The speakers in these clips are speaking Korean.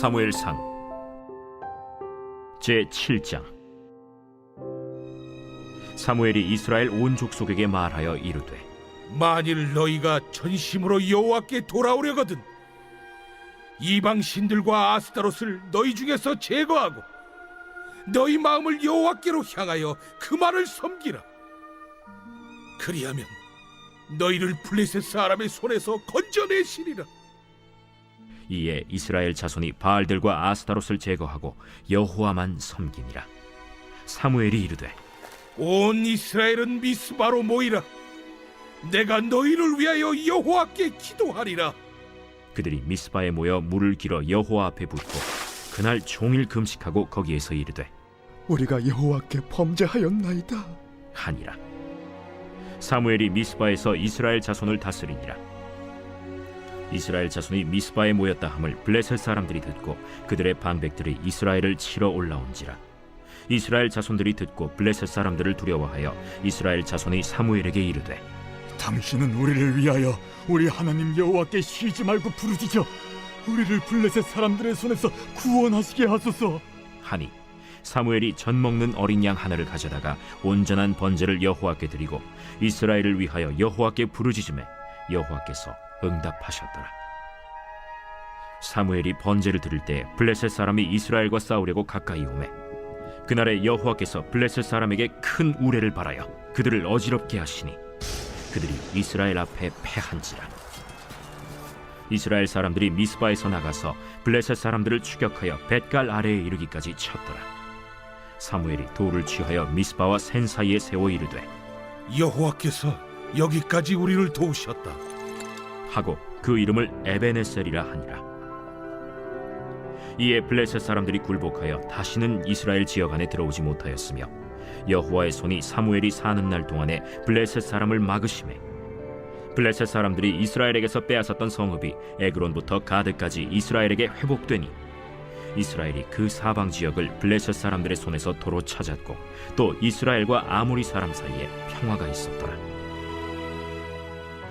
사무엘상. 제 7장. 사무엘이 이스라엘 온 족속에게 말하여 이르되 만일 너희가 전심으로 여호와께 돌아오려거든 이방 신들과 아스타롯을 너희 중에서 제거하고 너희 마음을 여호와께로 향하여 그만을 섬기라. 그리하면 너희를 블레셋 사람의 손에서 건져내시리라 이에 이스라엘 자손이 바알들과 아스타롯을 제거하고 여호와만 섬기니라. 사무엘이 이르되 온 이스라엘은 미스바로 모이라. 내가 너희를 위하여 여호와께 기도하리라. 그들이 미스바에 모여 물을 길어 여호와 앞에 붓고 그날 종일 금식하고 거기에서 이르되 우리가 여호와께 범죄하였나이다. 하니라. 사무엘이 미스바에서 이스라엘 자손을 다스리니라 이스라엘 자손이 미스바에 모였다 함을 블레셋 사람들이 듣고 그들의 방백들이 이스라엘을 치러 올라온지라 이스라엘 자손들이 듣고 블레셋 사람들을 두려워하여 이스라엘 자손이 사무엘에게 이르되 당신은 우리를 위하여 우리 하나님 여호와께 쉬지 말고 부르짖어 우리를 블레셋 사람들의 손에서 구원하시게 하소서. 하니 사무엘이 전 먹는 어린 양 하나를 가져다가 온전한 번제를 여호와께 드리고 이스라엘을 위하여 여호와께 부르짖음에 여호와께서 응답하셨더라. 사무엘이 번제를 드릴 때 블레셋 사람이 이스라엘과 싸우려고 가까이 오매 그날에 여호와께서 블레셋 사람에게 큰 우레를 발하여 그들을 어지럽게 하시니 그들이 이스라엘 앞에 패한지라. 이스라엘 사람들이 미스바에서 나가서 블레셋 사람들을 추격하여 벳갈 아래에 이르기까지 쳤더라. 사무엘이 돌을 취하여 미스바와 센 사이에 세워 이르되 여호와께서 여기까지 우리를 도우셨다 하고 그 이름을 에베네셀이라 하니라. 이에 블레셋 사람들이 굴복하여 다시는 이스라엘 지역 안에 들어오지 못하였으며 여호와의 손이 사무엘이 사는 날 동안에 블레셋 사람을 막으심에 블레셋 사람들이 이스라엘에게서 빼앗았던 성읍이 에그론부터 가드까지 이스라엘에게 회복되니 이스라엘이 그 사방 지역을 블레셋 사람들의 손에서 도로 찾았고 또 이스라엘과 아모리 사람 사이에 평화가 있었더라.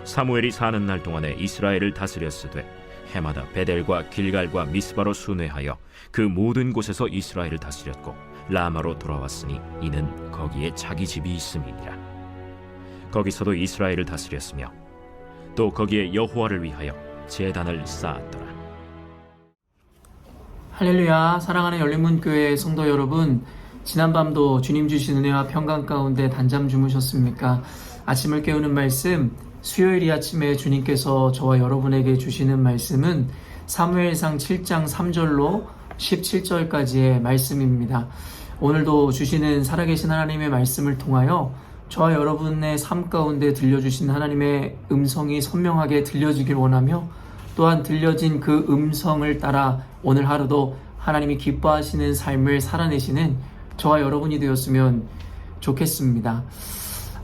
사무엘이 사는 날 동안에 이스라엘을 다스렸으되 해마다 베델과 길갈과 미스바로 순회하여 그 모든 곳에서 이스라엘을 다스렸고 라마로 돌아왔으니 이는 거기에 자기 집이 있음이니라. 거기서도 이스라엘을 다스렸으며 또 거기에 여호와를 위하여 제단을 쌓았더라. 할렐루야 사랑하는 열린문교회 성도 여러분 지난밤도 주님 주신 은혜와 평강 가운데 단잠 주무셨습니까? 아침을 깨우는 말씀 수요일 이 아침에 주님께서 저와 여러분에게 주시는 말씀은 사무엘상 7장 3절로 17절까지의 말씀입니다. 오늘도 주시는 살아계신 하나님의 말씀을 통하여 저와 여러분의 삶 가운데 들려주신 하나님의 음성이 선명하게 들려지길 원하며 또한 들려진 그 음성을 따라 오늘 하루도 하나님이 기뻐하시는 삶을 살아내시는 저와 여러분이 되었으면 좋겠습니다.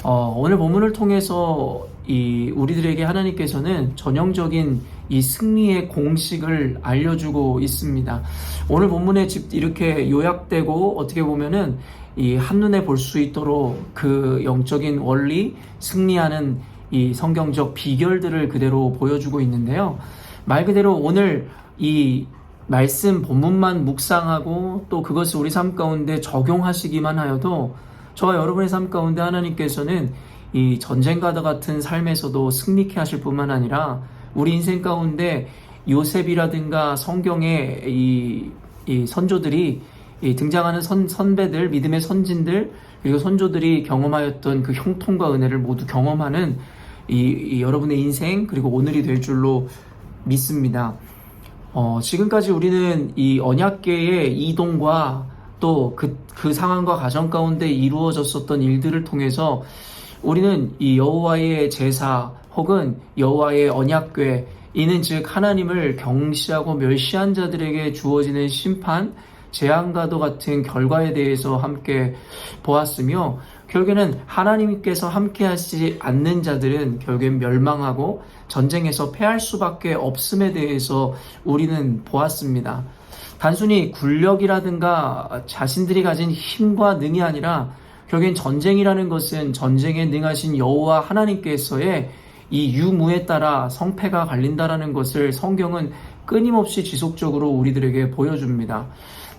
어, 오늘 본문을 통해서 이 우리들에게 하나님께서는 전형적인 이 승리의 공식을 알려주고 있습니다. 오늘 본문에 집 이렇게 요약되고 어떻게 보면은 이 한눈에 볼 수 있도록 그 영적인 원리, 승리하는 이 성경적 비결들을 그대로 보여주고 있는데요. 말 그대로 오늘 이 말씀 본문만 묵상하고 또 그것을 우리 삶 가운데 적용하시기만 하여도 저와 여러분의 삶 가운데 하나님께서는 이 전쟁과도 같은 삶에서도 승리케 하실 뿐만 아니라 우리 인생 가운데 요셉이라든가 성경의 이, 이 선조들이 이 등장하는 선, 선배들, 믿음의 선진들, 그리고 선조들이 경험하였던 그 형통과 은혜를 모두 경험하는 이, 이 여러분의 인생, 그리고 오늘이 될 줄로 믿습니다. 어, 지금까지 우리는 이 언약계의 이동과 또 그, 그 상황과 가정 가운데 이루어졌었던 일들을 통해서 우리는 이 여호와의 제사 혹은 여호와의 언약궤 이는 즉 하나님을 경시하고 멸시한 자들에게 주어지는 심판, 재앙과도 같은 결과에 대해서 함께 보았으며 결국에는 하나님께서 함께 하시지 않는 자들은 결국엔 멸망하고 전쟁에서 패할 수밖에 없음에 대해서 우리는 보았습니다. 단순히 군력이라든가 자신들이 가진 힘과 능이 아니라 결국엔 전쟁이라는 것은 전쟁에 능하신 여호와 하나님께서의 이 유무에 따라 성패가 갈린다라는 것을 성경은 끊임없이 지속적으로 우리들에게 보여줍니다.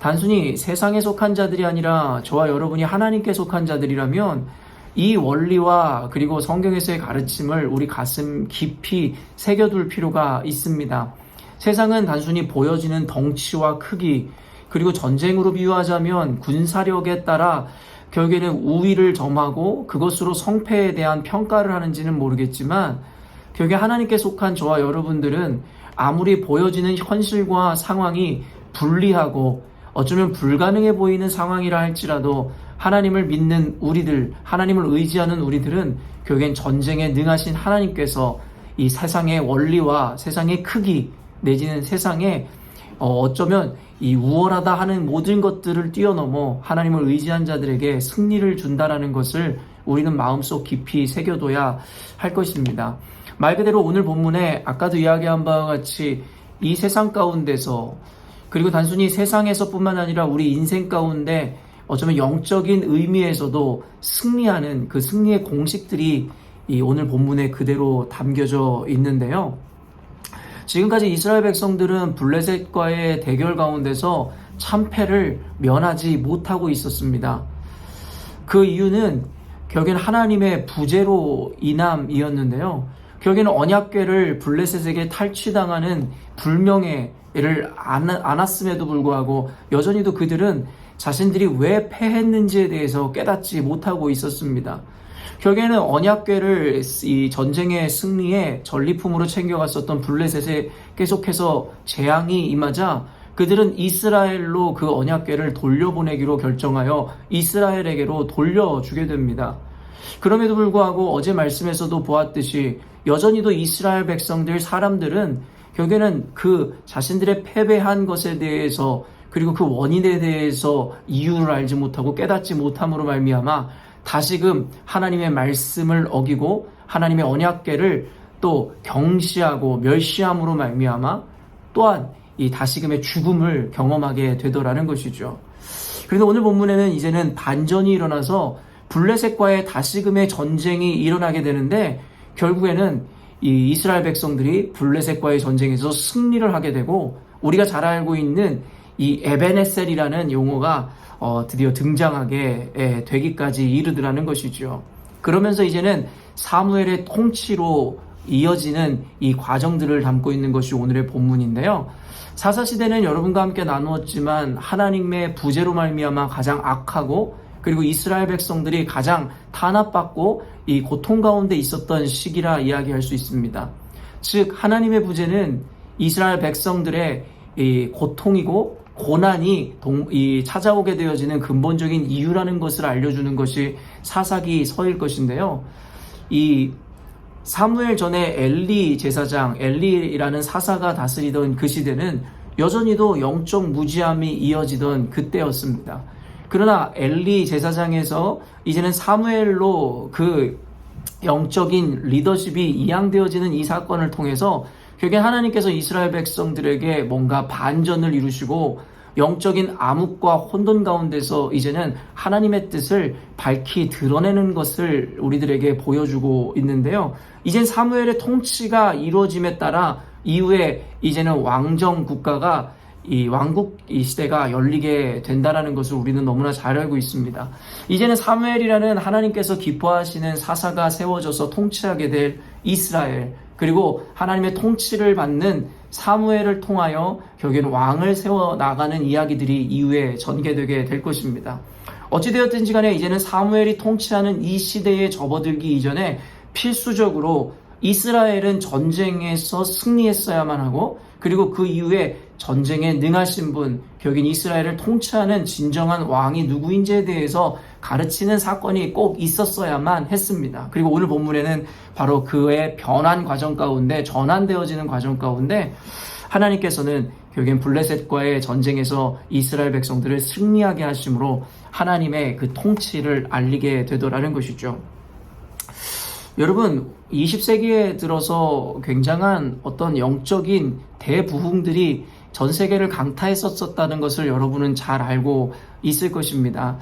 단순히 세상에 속한 자들이 아니라 저와 여러분이 하나님께 속한 자들이라면 이 원리와 그리고 성경에서의 가르침을 우리 가슴 깊이 새겨둘 필요가 있습니다. 세상은 단순히 보여지는 덩치와 크기, 그리고 전쟁으로 비유하자면 군사력에 따라 결국에는 우위를 점하고 그것으로 성패에 대한 평가를 하는지는 모르겠지만 결국에 하나님께 속한 저와 여러분들은 아무리 보여지는 현실과 상황이 불리하고 어쩌면 불가능해 보이는 상황이라 할지라도 하나님을 믿는 우리들, 하나님을 의지하는 우리들은 결국엔 전쟁에 능하신 하나님께서 이 세상의 원리와 세상의 크기 내지는 세상에 어, 어쩌면 이 우월하다 하는 모든 것들을 뛰어넘어 하나님을 의지한 자들에게 승리를 준다라는 것을 우리는 마음속 깊이 새겨둬야 할 것입니다. 말 그대로 오늘 본문에 아까도 이야기한 바와 같이 이 세상 가운데서 그리고 단순히 세상에서뿐만 아니라 우리 인생 가운데 어쩌면 영적인 의미에서도 승리하는 그 승리의 공식들이 이 오늘 본문에 그대로 담겨져 있는데요. 지금까지 이스라엘 백성들은 블레셋과의 대결 가운데서 참패를 면하지 못하고 있었습니다. 그 이유는 결국엔 하나님의 부재로 인함이었는데요. 결국에는 언약궤를 블레셋에게 탈취당하는 불명예를 안- 안았음에도 불구하고 여전히도 그들은 자신들이 왜 패했는지에 대해서 깨닫지 못하고 있었습니다. 결국에는 언약궤를 이 전쟁의 승리에 전리품으로 챙겨갔었던 블레셋에 계속해서 재앙이 임하자 그들은 이스라엘로 그 언약궤를 돌려보내기로 결정하여 이스라엘에게로 돌려주게 됩니다. 그럼에도 불구하고 어제 말씀에서도 보았듯이 여전히도 이스라엘 백성들 사람들은 결국에는 그 자신들의 패배한 것에 대해서 그리고 그 원인에 대해서 이유를 알지 못하고 깨닫지 못함으로 말미암아 다시금 하나님의 말씀을 어기고 하나님의 언약궤를 또 경시하고 멸시함으로 말미암아 또한 이 다시금의 죽음을 경험하게 되더라는 것이죠. 그런데 오늘 본문에는 이제는 반전이 일어나서 블레셋과의 다시금의 전쟁이 일어나게 되는데 결국에는 이 이스라엘 백성들이 블레셋과의 전쟁에서 승리를 하게 되고 우리가 잘 알고 있는 이 에베네셀이라는 용어가 어, 드디어 등장하게 예, 되기까지 이르더라는 것이죠. 그러면서 이제는 사무엘의 통치로 이어지는 이 과정들을 담고 있는 것이 오늘의 본문인데요. 사사시대는 여러분과 함께 나누었지만 하나님의 부재로 말미암아 가장 악하고 그리고 이스라엘 백성들이 가장 탄압받고 이 고통 가운데 있었던 시기라 이야기할 수 있습니다. 즉 하나님의 부재는 이스라엘 백성들의 이 고통이고 고난이 동, 이 찾아오게 되어지는 근본적인 이유라는 것을 알려주는 것이 사사기 서일 것인데요. 이 사무엘 전에 엘리 제사장, 엘리라는 사사가 다스리던 그 시대는 여전히도 영적 무지함이 이어지던 그때였습니다. 그러나 엘리 제사장에서 이제는 사무엘로 그 영적인 리더십이 이양되어지는 이 사건을 통해서 결국엔 하나님께서 이스라엘 백성들에게 뭔가 반전을 이루시고 영적인 암흑과 혼돈 가운데서 이제는 하나님의 뜻을 밝히 드러내는 것을 우리들에게 보여주고 있는데요. 이젠 사무엘의 통치가 이루어짐에 따라 이후에 이제는 왕정 국가가 이 왕국 이 시대가 열리게 된다라는 것을 우리는 너무나 잘 알고 있습니다. 이제는 사무엘이라는 하나님께서 기뻐하시는 사사가 세워져서 통치하게 될 이스라엘 그리고 하나님의 통치를 받는 사무엘을 통하여 결국에는 왕을 세워 나가는 이야기들이 이후에 전개되게 될 것입니다. 어찌되었든지 간에 이제는 사무엘이 통치하는 이 시대에 접어들기 이전에 필수적으로 이스라엘은 전쟁에서 승리했어야만 하고 그리고 그 이후에 전쟁에 능하신 분, 결국엔 이스라엘을 통치하는 진정한 왕이 누구인지에 대해서 가르치는 사건이 꼭 있었어야만 했습니다. 그리고 오늘 본문에는 바로 그의 변환 과정 가운데 전환되어지는 과정 가운데 하나님께서는 결국엔 블레셋과의 전쟁에서 이스라엘 백성들을 승리하게 하심으로 하나님의 그 통치를 알리게 되더라는 것이죠. 여러분, 20세기에 들어서 굉장한 어떤 영적인 대부흥들이 전 세계를 강타했었다는 것을 여러분은 잘 알고 있을 것입니다.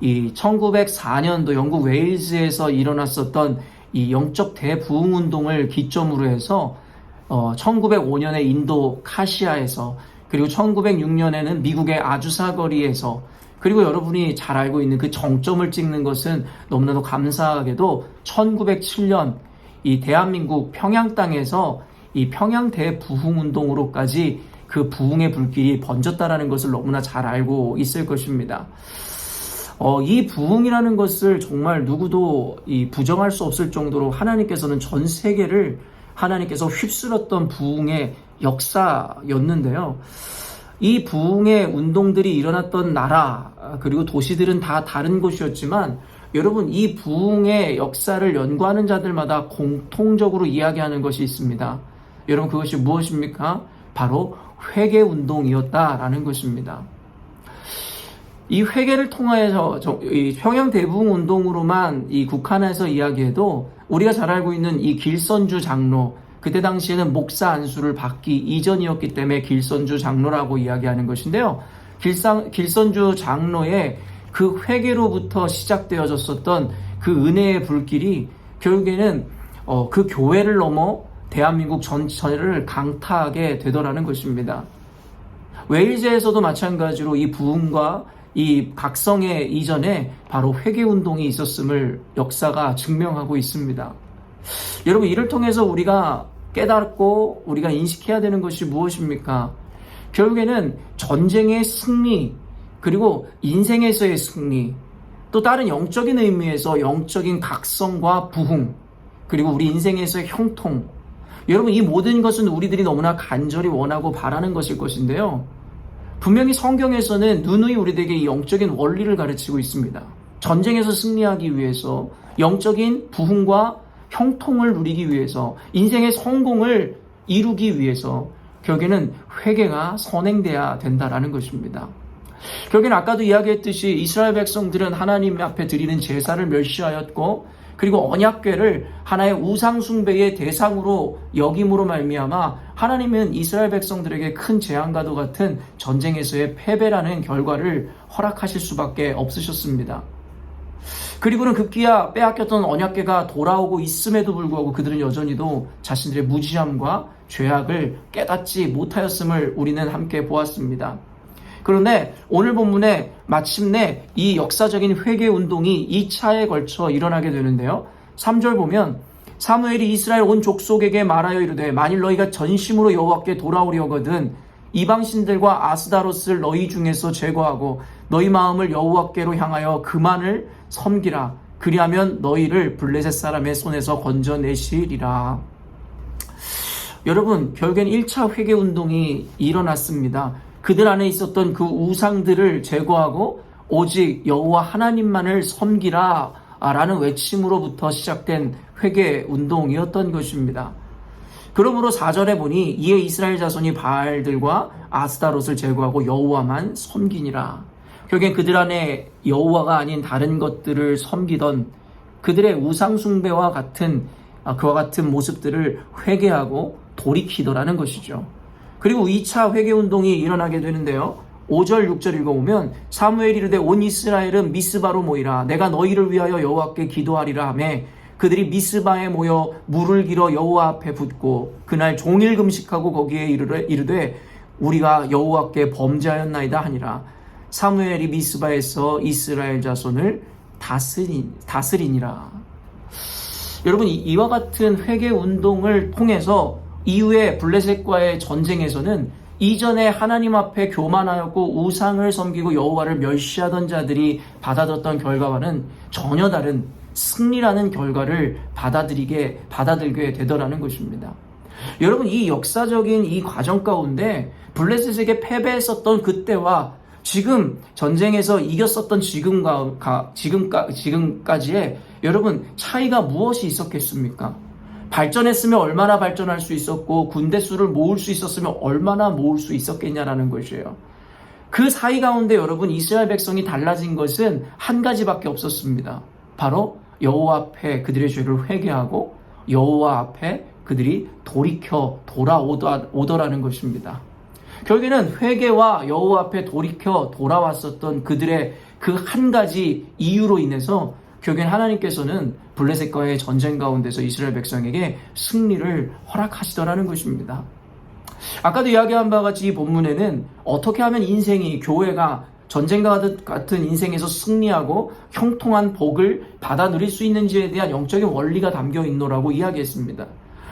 이 1904년도 영국 웨일즈에서 일어났었던 이 영적 대부흥 운동을 기점으로 해서 어, 1905년에 인도 카시아에서 그리고 1906년에는 미국의 아주사 거리에서 그리고 여러분이 잘 알고 있는 그 정점을 찍는 것은 너무나도 감사하게도 1907년 이 대한민국 평양 땅에서 이 평양 대부흥 운동으로까지 그 부흥의 불길이 번졌다라는 것을 너무나 잘 알고 있을 것입니다. 어, 이 부흥이라는 것을 정말 누구도 이 부정할 수 없을 정도로 하나님께서는 전 세계를 하나님께서 휩쓸었던 부흥의 역사였는데요. 이 부흥의 운동들이 일어났던 나라 그리고 도시들은 다 다른 곳이었지만 여러분 이 부흥의 역사를 연구하는 자들마다 공통적으로 이야기하는 것이 있습니다. 여러분 그것이 무엇입니까? 바로 회개 운동이었다라는 것입니다. 이 회개를 통하여서 평양 대부흥 운동으로만 이 국한해서 이야기해도 우리가 잘 알고 있는 이 길선주 장로 그때 당시에는 목사 안수를 받기 이전이었기 때문에 길선주 장로라고 이야기하는 것인데요. 길상, 길선주 장로의 그 회개로부터 시작되어졌었던 그 은혜의 불길이 결국에는 어, 그 교회를 넘어 대한민국 전체를 강타하게 되더라는 것입니다. 웨일즈에서도 마찬가지로 이 부흥과 이 각성의 이전에 바로 회개 운동이 있었음을 역사가 증명하고 있습니다. 여러분 이를 통해서 우리가 깨닫고 우리가 인식해야 되는 것이 무엇입니까? 결국에는 전쟁의 승리 그리고 인생에서의 승리 또 다른 영적인 의미에서 영적인 각성과 부흥 그리고 우리 인생에서의 형통 여러분 이 모든 것은 우리들이 너무나 간절히 원하고 바라는 것일 것인데요. 분명히 성경에서는 누누이 우리에게 이 영적인 원리를 가르치고 있습니다. 전쟁에서 승리하기 위해서 영적인 부흥과 형통을 누리기 위해서 인생의 성공을 이루기 위해서 결국에는 회개가 선행돼야 된다라는 것입니다. 결국에는 아까도 이야기했듯이 이스라엘 백성들은 하나님 앞에 드리는 제사를 멸시하였고 그리고 언약궤를 하나의 우상 숭배의 대상으로 여김으로 말미암아 하나님은 이스라엘 백성들에게 큰 재앙과도 같은 전쟁에서의 패배라는 결과를 허락하실 수밖에 없으셨습니다. 그리고는 급기야 빼앗겼던 언약궤가 돌아오고 있음에도 불구하고 그들은 여전히도 자신들의 무지함과 죄악을 깨닫지 못하였음을 우리는 함께 보았습니다. 그런데 오늘 본문에 마침내 이 역사적인 회개 운동이 2차에 걸쳐 일어나게 되는데요. 3절 보면 사무엘이 이스라엘 온 족속에게 말하여 이르되 만일 너희가 전심으로 여호와께 돌아오려거든 이방신들과 아스다로스를 너희 중에서 제거하고 너희 마음을 여호와께로 향하여 그만을 섬기라 그리하면 너희를 블레셋 사람의 손에서 건져내시리라. 여러분, 결국엔 1차 회개 운동이 일어났습니다. 그들 안에 있었던 그 우상들을 제거하고 오직 여호와 하나님만을 섬기라 라는 외침으로부터 시작된 회개 운동이었던 것입니다. 그러므로 4절에 보니 이에 이스라엘 자손이 바알들과 아스타롯을 제거하고 여호와만 섬기니라. 결국엔 그들 안에 여호와가 아닌 다른 것들을 섬기던 그들의 우상 숭배와 같은 아, 그와 같은 모습들을 회개하고 돌이키더라는 것이죠. 그리고 2차 회개 운동이 일어나게 되는데요. 5절 6절 읽어보면 사무엘이 이르되 온 이스라엘은 미스바로 모이라 내가 너희를 위하여 여호와께 기도하리라 하매 그들이 미스바에 모여 물을 길어 여호와 앞에 붓고 그날 종일 금식하고 거기에 이르되 우리가 여호와께 범죄하였나이다 하니라 사무엘이 미스바에서 이스라엘 자손을 다스리, 다스리니라 여러분 이- 이와 같은 회개 운동을 통해서 이후에 블레셋과의 전쟁에서는 이전에 하나님 앞에 교만하였고 우상을 섬기고 여호와를 멸시하던 자들이 받아들였던 결과와는 전혀 다른 승리라는 결과를 받아들이게 받아들게 되더라는 것입니다. 여러분 이 역사적인 이 과정 가운데 블레셋에게 패배했었던 그때와 지금 전쟁에서 이겼었던 지금과 가- 지금까 지금까지의 여러분 차이가 무엇이 있었겠습니까? 발전했으면 얼마나 발전할 수 있었고 군대 수를 모을 수 있었으면 얼마나 모을 수 있었겠냐라는 것이에요. 그 사이 가운데 여러분 이스라엘 백성이 달라진 것은 한 가지밖에 없었습니다. 바로 여호와 앞에 그들의 죄를 회개하고 여호와 앞에 그들이 돌이켜 돌아오더라는 것입니다. 결국에는 회개와 여호와 앞에 돌이켜 돌아왔었던 그들의 그 한 가지 이유로 인해서 결국엔 하나님께서는 블레셋과의 전쟁 가운데서 이스라엘 백성에게 승리를 허락하시더라는 것입니다. 아까도 이야기한 바와 같이 이 본문에는 어떻게 하면 인생이 교회가 전쟁과 같은 인생에서 승리하고 형통한 복을 받아 누릴 수 있는지에 대한 영적인 원리가 담겨 있노라고 이야기했습니다.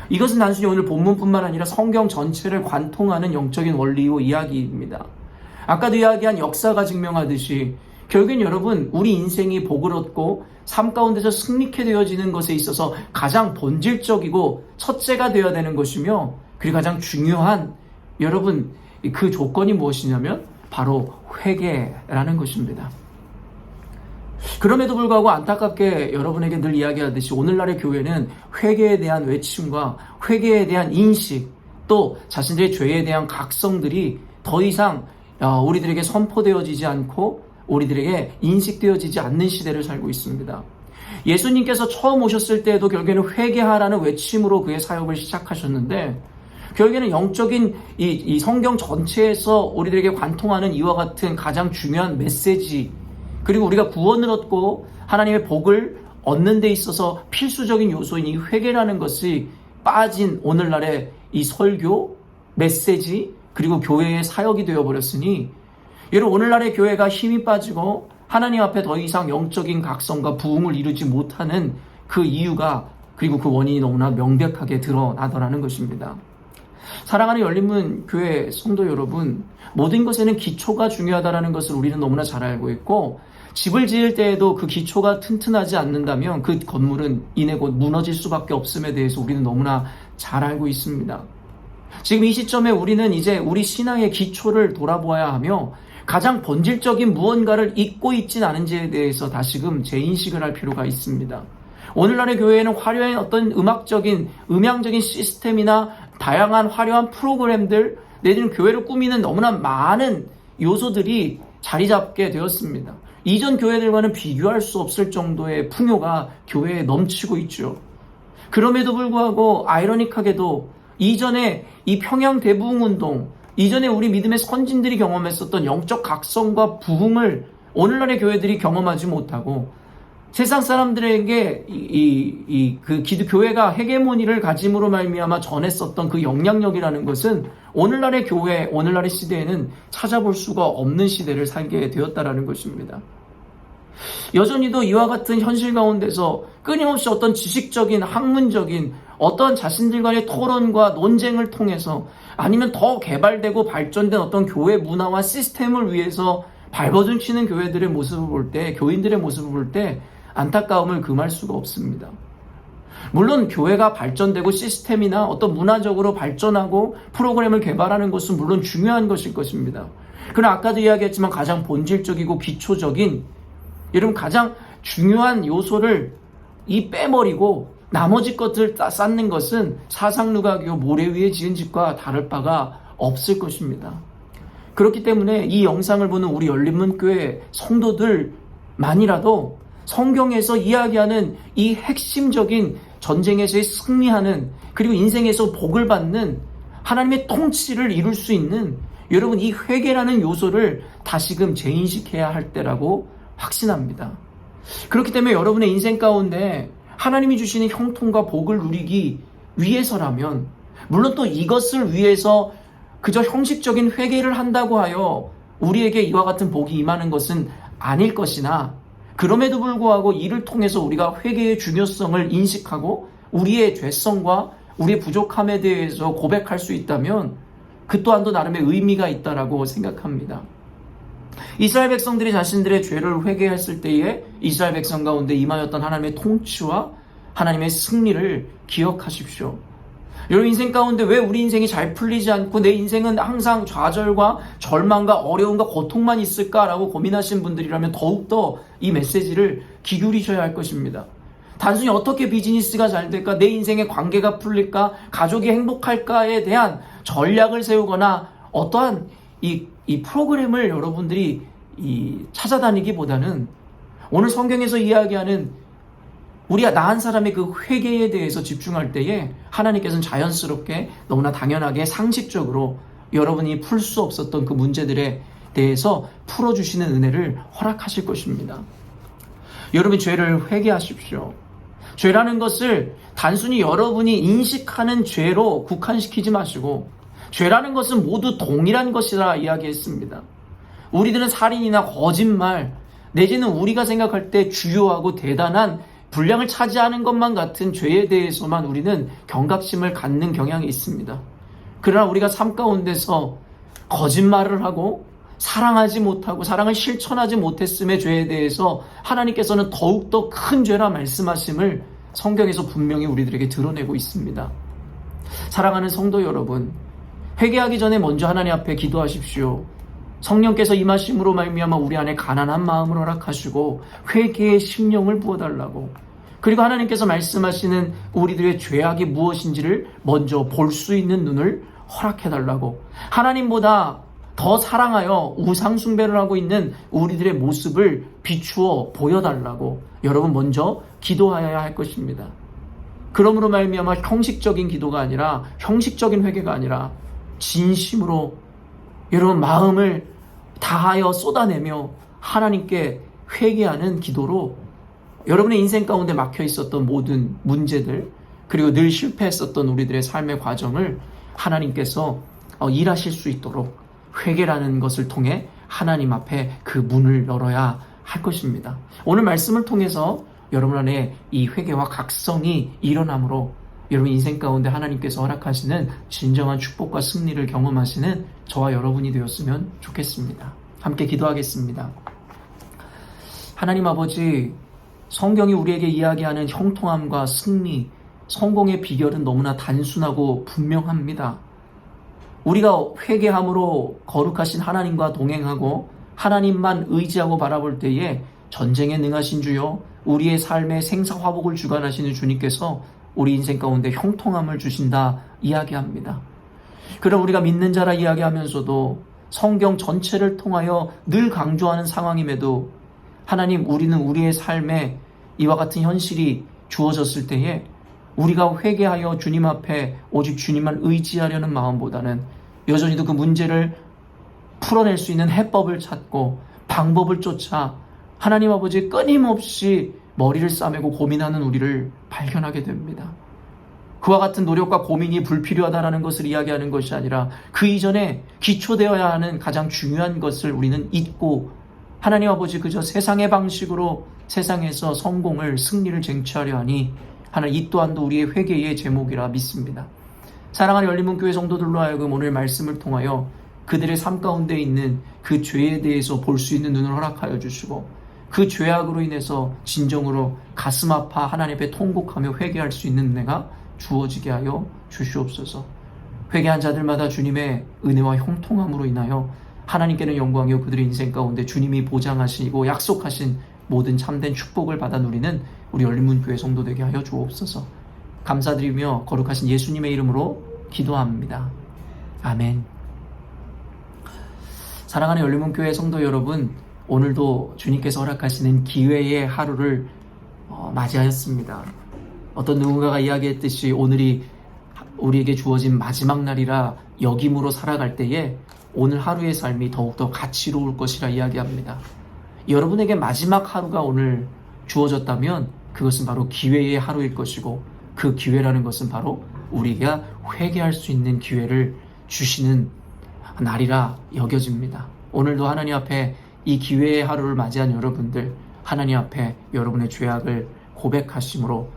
이것은 단순히 오늘 본문뿐만 아니라 성경 전체를 관통하는 영적인 원리요 이야기입니다. 아까도 이야기한 역사가 증명하듯이 결국엔 여러분 우리 인생이 복을 얻고 삶 가운데서 승리케 되어지는 것에 있어서 가장 본질적이고 첫째가 되어야 되는 것이며 그리고 가장 중요한 여러분 그 조건이 무엇이냐면 바로 회개라는 것입니다. 그럼에도 불구하고 안타깝게 여러분에게 늘 이야기하듯이 오늘날의 교회는 회개에 대한 외침과 회개에 대한 인식 또 자신들의 죄에 대한 각성들이 더 이상 어, 우리들에게 선포되어지지 않고 우리들에게 인식되어지지 않는 시대를 살고 있습니다. 예수님께서 처음 오셨을 때에도 결국에는 회개하라는 외침으로 그의 사역을 시작하셨는데 결국에는 영적인 이, 이 성경 전체에서 우리들에게 관통하는 이와 같은 가장 중요한 메시지 그리고 우리가 구원을 얻고 하나님의 복을 얻는 데 있어서 필수적인 요소인 이 회개라는 것이 빠진 오늘날의 이 설교, 메시지, 그리고 교회의 사역이 되어버렸으니 여러분 오늘날의 교회가 힘이 빠지고 하나님 앞에 더 이상 영적인 각성과 부흥을 이루지 못하는 그 이유가 그리고 그 원인이 너무나 명백하게 드러나더라는 것입니다. 사랑하는 열린문 교회 성도 여러분, 모든 것에는 기초가 중요하다는 것을 우리는 너무나 잘 알고 있고, 집을 지을 때에도 그 기초가 튼튼하지 않는다면 그 건물은 이내 곧 무너질 수밖에 없음에 대해서 우리는 너무나 잘 알고 있습니다. 지금 이 시점에 우리는 이제 우리 신앙의 기초를 돌아보아야 하며 가장 본질적인 무언가를 잊고 있진 않은지에 대해서 다시금 재인식을 할 필요가 있습니다. 오늘날의 교회에는 화려한 어떤 음악적인 음향적인 시스템이나 다양한 화려한 프로그램들 내지는 교회를 꾸미는 너무나 많은 요소들이 자리 잡게 되었습니다. 이전 교회들과는 비교할 수 없을 정도의 풍요가 교회에 넘치고 있죠. 그럼에도 불구하고 아이러닉하게도 이전에 이 평양 대부흥 운동, 이전에 우리 믿음의 선진들이 경험했었던 영적 각성과 부흥을 오늘날의 교회들이 경험하지 못하고 세상 사람들에게 이그 기도 교회가 헤게모니를 가짐으로 말미암아 전했었던 그 영향력이라는 것은 오늘날의 교회, 오늘날의 시대에는 찾아볼 수가 없는 시대를 살게 되었다라는 것입니다. 여전히도 이와 같은 현실 가운데서 끊임없이 어떤 지식적인 학문적인 어떤 자신들 간의 토론과 논쟁을 통해서 아니면 더 개발되고 발전된 어떤 교회 문화와 시스템을 위해서 발버둥 치는 교회들의 모습을 볼 때, 교인들의 모습을 볼때 안타까움을 금할 수가 없습니다. 물론 교회가 발전되고 시스템이나 어떤 문화적으로 발전하고 프로그램을 개발하는 것은 물론 중요한 것일 것입니다. 그러나 아까도 이야기했지만 가장 본질적이고 기초적인 여러분 가장 중요한 요소를 이 빼버리고 나머지 것들 다 쌓는 것은 사상누각이요 모래 위에 지은 집과 다를 바가 없을 것입니다. 그렇기 때문에 이 영상을 보는 우리 열린문교회 성도들만이라도 성경에서 이야기하는 이 핵심적인 전쟁에서의 승리하는 그리고 인생에서 복을 받는 하나님의 통치를 이룰 수 있는 여러분 이 회개라는 요소를 다시금 재인식해야 할 때라고 확신합니다. 그렇기 때문에 여러분의 인생 가운데 하나님이 주시는 형통과 복을 누리기 위해서라면 물론 또 이것을 위해서 그저 형식적인 회개를 한다고 하여 우리에게 이와 같은 복이 임하는 것은 아닐 것이나 그럼에도 불구하고 이를 통해서 우리가 회개의 중요성을 인식하고 우리의 죄성과 우리의 부족함에 대해서 고백할 수 있다면 그 또한도 나름의 의미가 있다라고 생각합니다. 이스라엘 백성들이 자신들의 죄를 회개했을 때에 이스라엘 백성 가운데 임하였던 하나님의 통치와 하나님의 승리를 기억하십시오. 여러분 인생 가운데 왜 우리 인생이 잘 풀리지 않고 내 인생은 항상 좌절과 절망과 어려움과 고통만 있을까라고 고민하신 분들이라면 더욱더 이 메시지를 기울이셔야 할 것입니다. 단순히 어떻게 비즈니스가 잘 될까, 내 인생의 관계가 풀릴까, 가족이 행복할까에 대한 전략을 세우거나 어떠한 이, 이 프로그램을 여러분들이 이 찾아다니기보다는 오늘 성경에서 이야기하는 우리가 나한 사람의 그 회개에 대해서 집중할 때에 하나님께서는 자연스럽게 너무나 당연하게 상식적으로 여러분이 풀 수 없었던 그 문제들에 대해서 풀어주시는 은혜를 허락하실 것입니다. 여러분 죄를 회개하십시오. 죄라는 것을 단순히 여러분이 인식하는 죄로 국한시키지 마시고 죄라는 것은 모두 동일한 것이라 이야기했습니다. 우리들은 살인이나 거짓말 내지는 우리가 생각할 때 주요하고 대단한 분량을 차지하는 것만 같은 죄에 대해서만 우리는 경각심을 갖는 경향이 있습니다. 그러나 우리가 삶 가운데서 거짓말을 하고 사랑하지 못하고 사랑을 실천하지 못했음의 죄에 대해서 하나님께서는 더욱더 큰 죄라 말씀하심을 성경에서 분명히 우리들에게 드러내고 있습니다. 사랑하는 성도 여러분, 회개하기 전에 먼저 하나님 앞에 기도하십시오. 성령께서 임하심으로 말미암아 우리 안에 가난한 마음을 허락하시고 회개의 심령을 부어달라고 그리고 하나님께서 말씀하시는 우리들의 죄악이 무엇인지를 먼저 볼 수 있는 눈을 허락해달라고 하나님보다 더 사랑하여 우상숭배를 하고 있는 우리들의 모습을 비추어 보여달라고 여러분 먼저 기도하여야 할 것입니다. 그러므로 말미암아 형식적인 기도가 아니라 형식적인 회개가 아니라 진심으로 여러분 마음을 다하여 쏟아내며 하나님께 회개하는 기도로 여러분의 인생 가운데 막혀 있었던 모든 문제들 그리고 늘 실패했었던 우리들의 삶의 과정을 하나님께서 어, 일하실 수 있도록 회개라는 것을 통해 하나님 앞에 그 문을 열어야 할 것입니다. 오늘 말씀을 통해서 여러분 안에 이 회개와 각성이 일어남으로 여러분 인생 가운데 하나님께서 허락하시는 진정한 축복과 승리를 경험하시는 저와 여러분이 되었으면 좋겠습니다. 함께 기도하겠습니다. 하나님 아버지, 성경이 우리에게 이야기하는 형통함과 승리, 성공의 비결은 너무나 단순하고 분명합니다. 우리가 회개함으로 거룩하신 하나님과 동행하고 하나님만 의지하고 바라볼 때에 전쟁에 능하신 주여 우리의 삶의 생사화복을 주관하시는 주님께서 우리 인생 가운데 형통함을 주신다 이야기합니다. 그럼 우리가 믿는 자라 이야기하면서도 성경 전체를 통하여 늘 강조하는 상황임에도 하나님 우리는 우리의 삶에 이와 같은 현실이 주어졌을 때에 우리가 회개하여 주님 앞에 오직 주님만 의지하려는 마음보다는 여전히도 그 문제를 풀어낼 수 있는 해법을 찾고 방법을 쫓아 하나님 아버지 끊임없이 머리를 싸매고 고민하는 우리를 발견하게 됩니다. 그와 같은 노력과 고민이 불필요하다라는 것을 이야기하는 것이 아니라 그 이전에 기초되어야 하는 가장 중요한 것을 우리는 잊고 하나님 아버지 그저 세상의 방식으로 세상에서 성공을 승리를 쟁취하려 하니 하나 이 또한도 우리의 회개의 제목이라 믿습니다. 사랑하는 열린문 교회 성도들로 하여금 오늘 말씀을 통하여 그들의 삶 가운데 있는 그 죄에 대해서 볼 수 있는 눈을 허락하여 주시고 그 죄악으로 인해서 진정으로 가슴 아파 하나님 앞에 통곡하며 회개할 수 있는 은혜가 주어지게 하여 주시옵소서. 회개한 자들마다 주님의 은혜와 형통함으로 인하여 하나님께는 영광이요 그들의 인생 가운데 주님이 보장하시고 약속하신 모든 참된 축복을 받아 누리는 우리 열린문 교회 성도 되게 하여 주옵소서. 감사드리며 거룩하신 예수님의 이름으로 기도합니다. 아멘. 사랑하는 열린문 교회 성도 여러분, 오늘도 주님께서 허락하시는 기회의 하루를 어, 맞이하였습니다. 어떤 누군가가 이야기했듯이 오늘이 우리에게 주어진 마지막 날이라 역임으로 살아갈 때에 오늘 하루의 삶이 더욱더 가치로울 것이라 이야기합니다. 여러분에게 마지막 하루가 오늘 주어졌다면 그것은 바로 기회의 하루일 것이고 그 기회라는 것은 바로 우리가 회개할 수 있는 기회를 주시는 날이라 여겨집니다. 오늘도 하나님 앞에 이 기회의 하루를 맞이한 여러분들 하나님 앞에 여러분의 죄악을 고백하심으로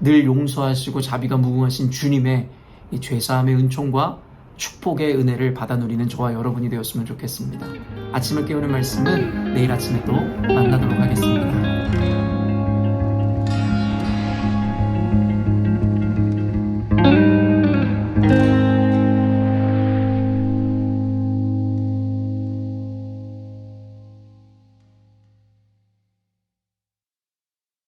늘 용서하시고 자비가 무궁하신 주님의 이 죄사함의 은총과 축복의 은혜를 받아 누리는 저와 여러분이 되었으면 좋겠습니다. 아침을 깨우는 말씀은 내일 아침에 또 만나도록 하겠습니다.